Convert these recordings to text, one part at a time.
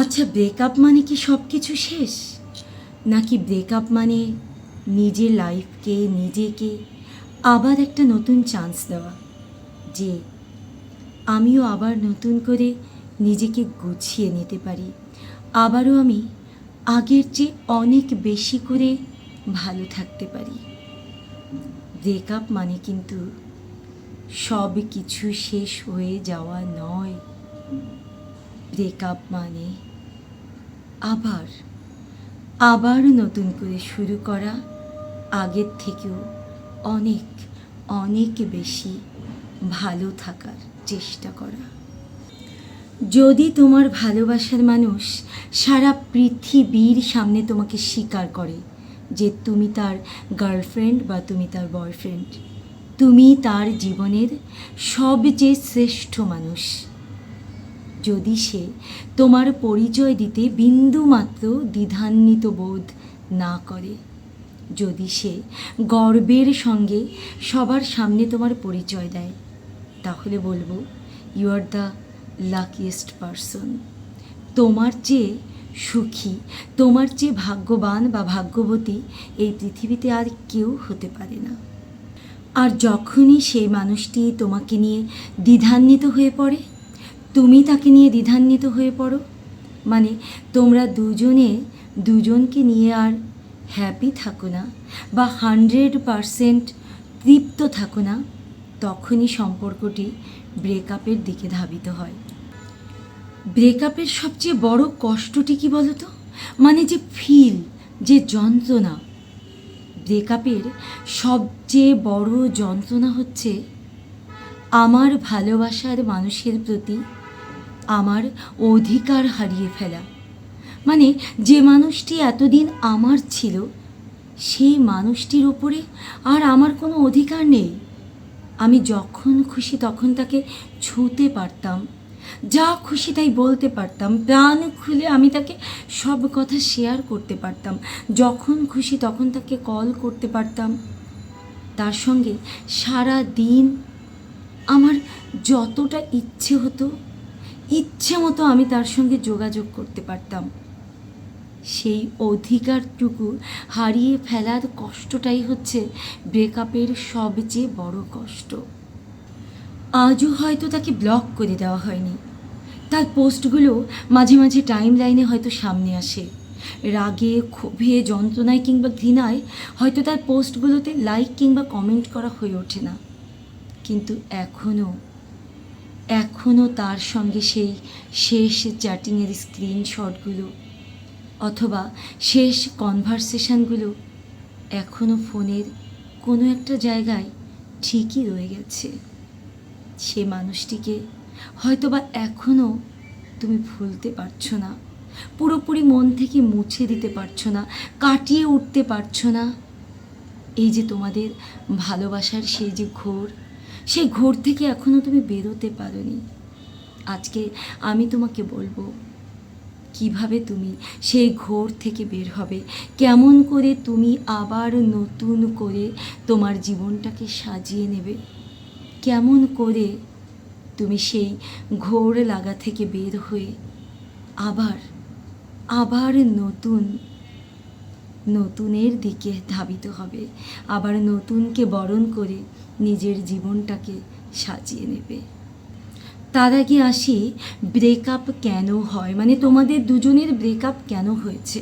আচ্ছা ব্রেকআপ মানে কি সব কিছু শেষ? নাকি ব্রেকআপ মানে নিজের লাইফকে নিজেকে আবার একটা নতুন চান্স দেওয়া? যে আমিও আবার নতুন করে নিজেকে গুছিয়ে নিতে পারি। আবারও আমি আগের চেয়ে অনেক বেশি করে ভালো থাকতে পারি। ব্রেকআপ মানে কিন্তু সব কিছু শেষ হয়ে যাওয়া নয়। ব্রেকআপ মানে আবার আবার নতুন করে শুরু করা আগের থেকেও অনেক অনেক বেশি ভালো থাকার চেষ্টা করা। যদি তোমার ভালোবাসার মানুষ সারা পৃথিবীর সামনে তোমাকে স্বীকার করে যে তুমি তার গার্লফ্রেন্ড বা তুমি তার বয়ফ্রেন্ড তুমি তার জীবনের সবচেয়ে শ্রেষ্ঠ মানুষ যদি সে তোমার পরিচয় দিতে বিন্দুমাত্র দ্বিধান্বিত বোধ না করে। যদি সে গর্বের সঙ্গে সবার সামনে তোমার পরিচয় দেয়, তাহলে বলব you are the luckiest person তোমার চেয়ে সুখী, তোমার চেয়ে ভাগ্যবান বা ভাগ্যবতী এই পৃথিবীতে আর কেউ হতে পারে না। আর যখনই সেই মানুষটি তোমাকে নিয়ে দ্বিধান্বিত হয়ে পড়ে তুমি তাকে নিয়ে দ্বিধান্বিত হয়ে পড়ো। মানে তোমরা দুজনে, দুজনকে নিয়ে আর হ্যাপি থাকো না বা হান্ড্রেড পারসেন্ট তৃপ্ত থাকো না, তখনই সম্পর্কটি ব্রেকআপের দিকে ধাবিত হয়। ব্রেকআপের সবচেয়ে বড় কষ্টটি কি বলো তো মানে যে ফিল যে যন্ত্রণা। ব্রেকআপের সবচেয়ে বড় যন্ত্রণা হচ্ছে আমার ভালোবাসার মানুষের প্রতি আমার অধিকার হারিয়ে ফেলা। মানে যে মানুষটি এতদিন আমার ছিল, সেই মানুষটির ওপরে আর আমার কোনো অধিকার নেই। আমি যখন খুশি তখন তাকে ছুঁতে পারতাম, যা খুশি তাই বলতে পারতাম, প্রাণ খুলে আমি তাকে সব কথা শেয়ার করতে পারতাম, যখন খুশি তখন তাকে কল করতে পারতাম। তার সঙ্গে সারা দিন আমার যতটা ইচ্ছে হতো ইচ্ছে মতো আমি তার সঙ্গে যোগাযোগ করতে পারতাম। সেই অধিকারটুকু হারিয়ে ফেলার কষ্টটাই হচ্ছে ব্রেকআপের সবচেয়ে বড় কষ্ট। আজও হয়তো তাকে ব্লক করে দেওয়া হয়নি। তার পোস্টগুলো মাঝে মাঝে টাইম লাইনে হয়তো সামনে আসে। রাগে, ক্ষোভে, যন্ত্রণায় কিংবা ঘৃণায় হয়তো তার পোস্টগুলোতে লাইক কিংবা কমেন্ট করা হয়ে ওঠে না। কিন্তু এখনও এখনও তার সঙ্গে সেই শেষ চ্যাটিংয়ের স্ক্রিনশটগুলো অথবা শেষ কনভারসেশনগুলো এখনও ফোনের কোনো একটা জায়গায় ঠিকই রয়ে গেছে। সে মানুষটিকে হয়তোবা এখনও তুমি ভুলতে পারছ না, পুরোপুরি মন থেকে মুছে দিতে পারছ না, কাটিয়ে উঠতে পারছ না। এই যে তোমাদের ভালোবাসার সেই যে ঘোর সেই ঘোর থেকে এখনও তুমি বেরোতে পারোনি। আজকে আমি তোমাকে বলব, কীভাবে তুমি সেই ঘোর থেকে বের হবে, কেমন করে তুমি আবার নতুন করে তোমার জীবনটাকে সাজিয়ে নেবে, কেমন করে তুমি সেই ঘোর লাগা থেকে বের হয়ে আবার আবার নতুন নতুনের দিকে ধাবিত হবে। আবার নতুনকে বরণ করে নিজের জীবনটাকে সাজিয়ে নেবে। তার আগে আসি ব্রেকআপ কেন হয়? মানে তোমাদের দুজনের ব্রেকআপ কেন হয়েছে?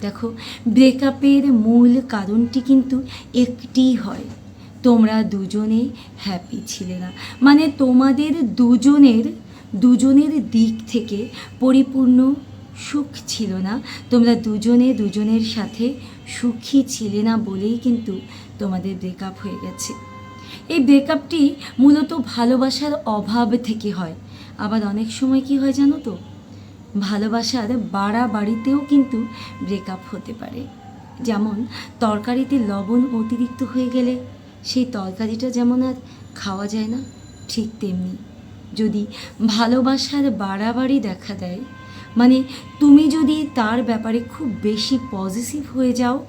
দেখো ব্রেকআপের মূল কারণটি কিন্তু একটিই হয়, তোমরা দুজনে হ্যাপি ছিলে না। মানে তোমাদের দুজনের দুজনের দিক থেকে পরিপূর্ণ সুখ ছিল না। তোমরা দুজনে দুজনের সাথে সুখী ছিলে না বলেই কিন্তু তোমাদের ব্রেকআপ হয়ে গেছে। এই ব্রেকআপটি মূলত ভালোবাসার অভাব থেকে হয়। আবার অনেক সময় কি হয় জানো তো? ভালোবাসার বাড়াবাড়িতেও কিন্তু ব্রেকআপ হতে পারে। যেমন তরকারিতে লবণ অতিরিক্ত হয়ে গেলে সেই তরকারিটা যেমন আর খাওয়া যায় না, ঠিক তেমনি। যদি ভালোবাসার বাড়াবাড়ি দেখা দেয় মানে তুমি যদি তার ব্যাপারে খুব বেশি পজিটিভ হয়ে যাও,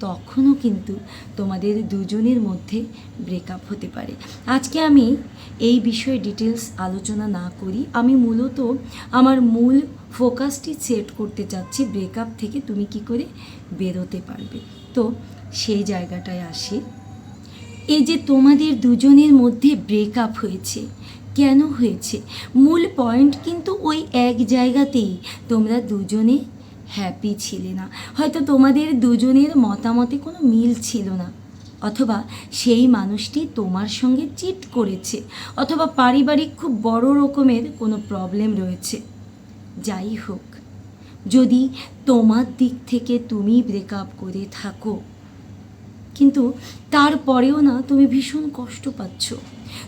তখনও কিন্তু তোমাদের দুজনের মধ্যে ব্রেকআপ হতে পারে। আজকে আমি এই বিষয়ে ডিটেলস আলোচনা না করি। আমি মূলত আমার মূল ফোকাসটি সেট করতে চাচ্ছি ব্রেকআপ থেকে তুমি কি করে বেরোতে পারবে। তো সেই জায়গাটায় আসি। এই যে তোমাদের দুজনের মধ্যে ব্রেকআপ হয়েছে কেন হয়েছে? মূল পয়েন্ট কিন্তু ওই এক জায়গাতেই। তোমরা দুজনে হ্যাপি ছিলে না। হয়তো তোমাদের দুজনের মতামতে কোনো মিল ছিল না। অথবা সেই মানুষটি তোমার সঙ্গে চিট করেছে। অথবা পারিবারিক খুব বড় রকমের কোনো প্রবলেম রয়েছে। যাই হোক, যদি তোমার দিক থেকে তুমি ব্রেকআপ করে থাকো, কিন্তু তারপরেও না তুমি ভীষণ কষ্ট পাচ্ছ।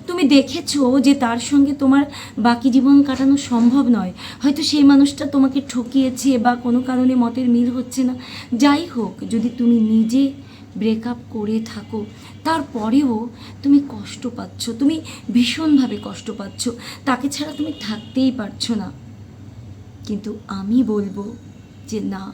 তুমি দেখেছ যে তার সঙ্গে তোমার বাকি জীবন কাটানো সম্ভব নয়। হয়তো সেই মানুষটা তোমাকে ঠকিয়েছে বা কোনো কারণে মতের মিল হচ্ছে না। যাই হোক, যদি তুমি নিজে ব্রেকআপ করে থাকো, তারপরেও তুমি কষ্ট পাচ্ছ, তুমি ভীষণভাবে কষ্ট পাচ্ছ। তাকে ছাড়া তুমি থাকতেই পারছ না। কিন্তু আমি বলব যে না,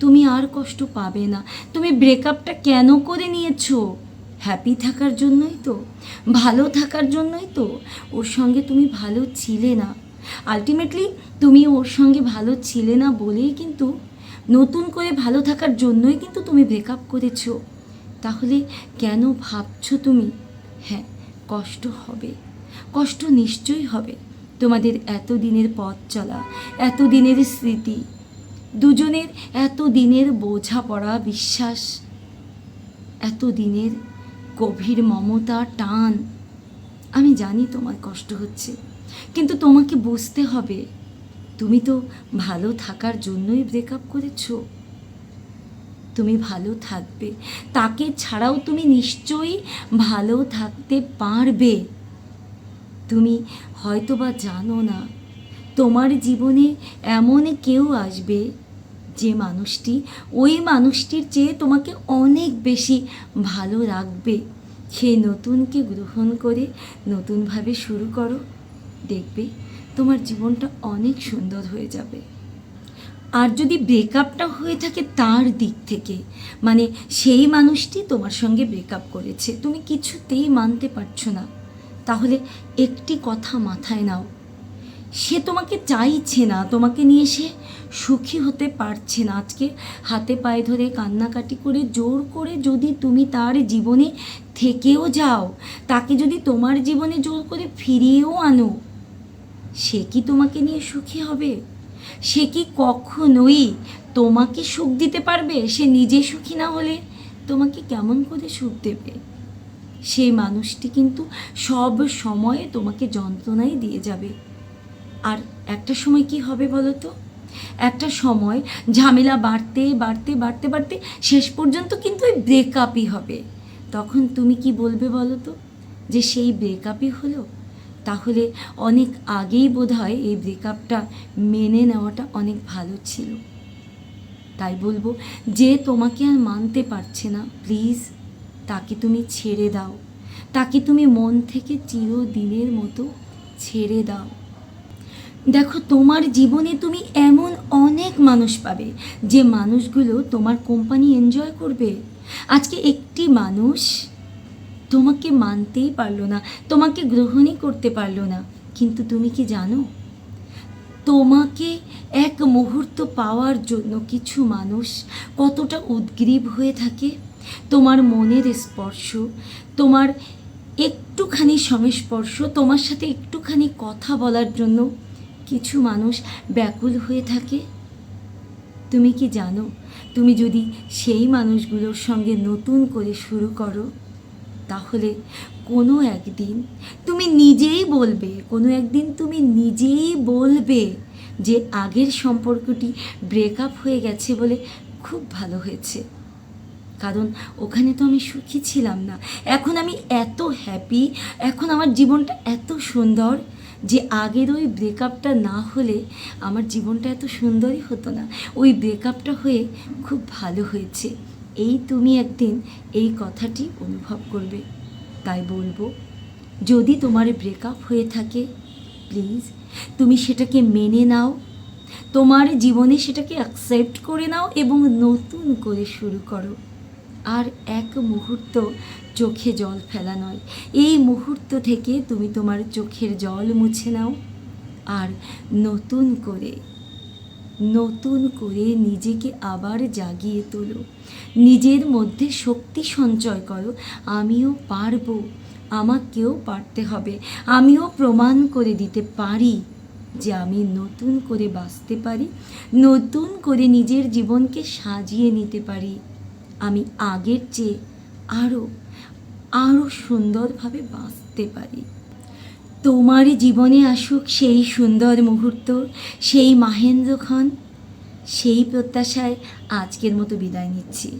তুমি আর কষ্ট পাবে না। তুমি ব্রেকআপটা কেন করে নিয়েছো? হ্যাপি থাকার জন্যই তো, ভালো থাকার জন্যই তো ওর সঙ্গে তুমি ভালো ছিলে না। আলটিমেটলি তুমি ওর সঙ্গে ভালো ছিলে না বলেই কিন্তু নতুন করে ভালো থাকার জন্যই কিন্তু তুমি ব্রেকআপ করেছ। তাহলে কেন ভাবছ তুমি? হ্যাঁ কষ্ট হবে। কষ্ট নিশ্চয়ই হবে। তোমাদের এত দিনের পথ চলা এত দিনের স্মৃতি, দুজনের এত দিনের বোঝাপড়া, বিশ্বাস এত দিনের গভীর মমতা, টান। আমি জানি তোমার কষ্ট হচ্ছে, কিন্তু তোমাকে বুঝতে হবে, তুমি তো ভালো থাকার জন্যই ব্রেকআপ করেছ। তুমি ভালো থাকবে, তাকে ছাড়াও তুমি নিশ্চয়ই ভালো থাকতে পারবে। তুমি হয়তো বা জানো না, তোমার জীবনে এমন কেউ আসবে যে মানুষটি, ওই মানুষটির চেয়ে তোমাকে অনেক বেশি ভালো রাখবে সেই নতুনকে গ্রহণ করে নতুনভাবে শুরু করো। দেখবে তোমার জীবনটা অনেক সুন্দর হয়ে যাবে। আর যদি ব্রেকআপটা হয়ে থাকে তার দিক থেকে মানে সেই মানুষটি তোমার সঙ্গে ব্রেকআপ করেছে, তুমি কিছুতেই মানতে পারছ না। তাহলে একটি কথা মাথায় নাও সে তোমাকে চাইছে না, তোমাকে নিয়ে সে সুখী হতে পারছে না। আজকে হাতে পায়ে ধরে কান্নাকাটি করে, জোর করে যদি তুমি তার জীবনে থেকেও যাও, তাকে যদি তোমার জীবনে জোর করে ফিরিয়েও আনো, সে কি তোমাকে নিয়ে সুখী হবে? সে কি কখনোই তোমাকে সুখ দিতে পারবে? সে নিজে সুখী না হলে তোমাকে কেমন করে সুখ দেবে? সেই মানুষটি কিন্তু সব সময়ে তোমাকে যন্ত্রণাই দিয়ে যাবে। আর একটা সময় কি হবে বলো তো? একটা সময় ঝামেলা বাড়তে বাড়তে বাড়তে বাড়তে শেষ পর্যন্ত কিন্তু ওই ব্রেকআপই হবে। তখন তুমি কি বলবে বলো তো? যে সেই ব্রেকআপই হলো? তাহলে অনেক আগেই বোধ হয় এই ব্রেকআপটা মেনে নেওয়াটা অনেক ভালো ছিল। তাই বলব যে তোমাকে আর মানতে পারছে না প্লিজ তাকে তুমি ছেড়ে দাও। তাকে তুমি মন থেকে চিরদিনের মতো ছেড়ে দাও। দেখো, তোমার জীবনে তুমি এমন অনেক মানুষ পাবে, যে মানুষগুলো তোমার কোম্পানি এনজয় করবে। আজকে একটি মানুষ তোমাকে মানতেই পারল না, তোমাকে গ্রহণই করতে পারল না। কিন্তু তুমি কি জানো? তোমাকে এক মুহূর্ত পাওয়ার জন্য কিছু মানুষ কতটা উদ্গ্রীব হয়ে থাকে? তোমার মনের স্পর্শ, তোমার একটুখানি সংস্পর্শ, তোমার সাথে একটুখানি কথা বলার জন্য কিছু মানুষ ব্যাকুল হয়ে থাকে? তুমি কি জানো, তুমি যদি সেই মানুষগুলোর সঙ্গে নতুন করে শুরু করো, তাহলে কোনো একদিন তুমি নিজেই বলবে, কোনো একদিন তুমি নিজেই বলবে যে আগের সম্পর্কটি ব্রেকআপ হয়ে গেছে বলে খুব ভালো হয়েছে। কারণ ওখানে তো আমি সুখী ছিলাম না। এখন আমি এত হ্যাপি এখন আমার জীবনটা এত সুন্দর যে আগের ওই ব্রেকআপটা না হলে আমার জীবনটা এত সুন্দরই হতো না। ওই ব্রেকআপটা হয়ে খুব ভালো হয়েছে। এই তুমি একদিন এই কথাটি অনুভব করবে। তাই বলব, যদি তোমার ব্রেকআপ হয়ে থাকে প্লিজ তুমি সেটাকে মেনে নাও। তোমার জীবনে সেটাকে অ্যাকসেপ্ট করে নাও এবং নতুন করে শুরু করো। আর এক মুহূর্ত চোখে জল ফেলা নয় এই মুহূর্ত থেকে তুমি তোমার চোখের জল মুছে নাও আর নতুন করে নতুন করে নিজেকে আবার জাগিয়ে তোলো। নিজের মধ্যে শক্তি সঞ্চয় করো। আমিও পারব। আমাকেও পারতে হবে। আমিও প্রমাণ করে দিতে পারি যে আমি নতুন করে বাঁচতে পারি, নতুন করে নিজের জীবনকে সাজিয়ে নিতে পারি। আমি আগের চেয়ে আরও আরও সুন্দরভাবে বাঁচতে পারি। তোমার জীবনে আসুক সেই সুন্দর মুহূর্ত, সেই মাহেন্দ্র খান, সেই প্রত্যাশায় আজকের মতো বিদায় নিচ্ছি।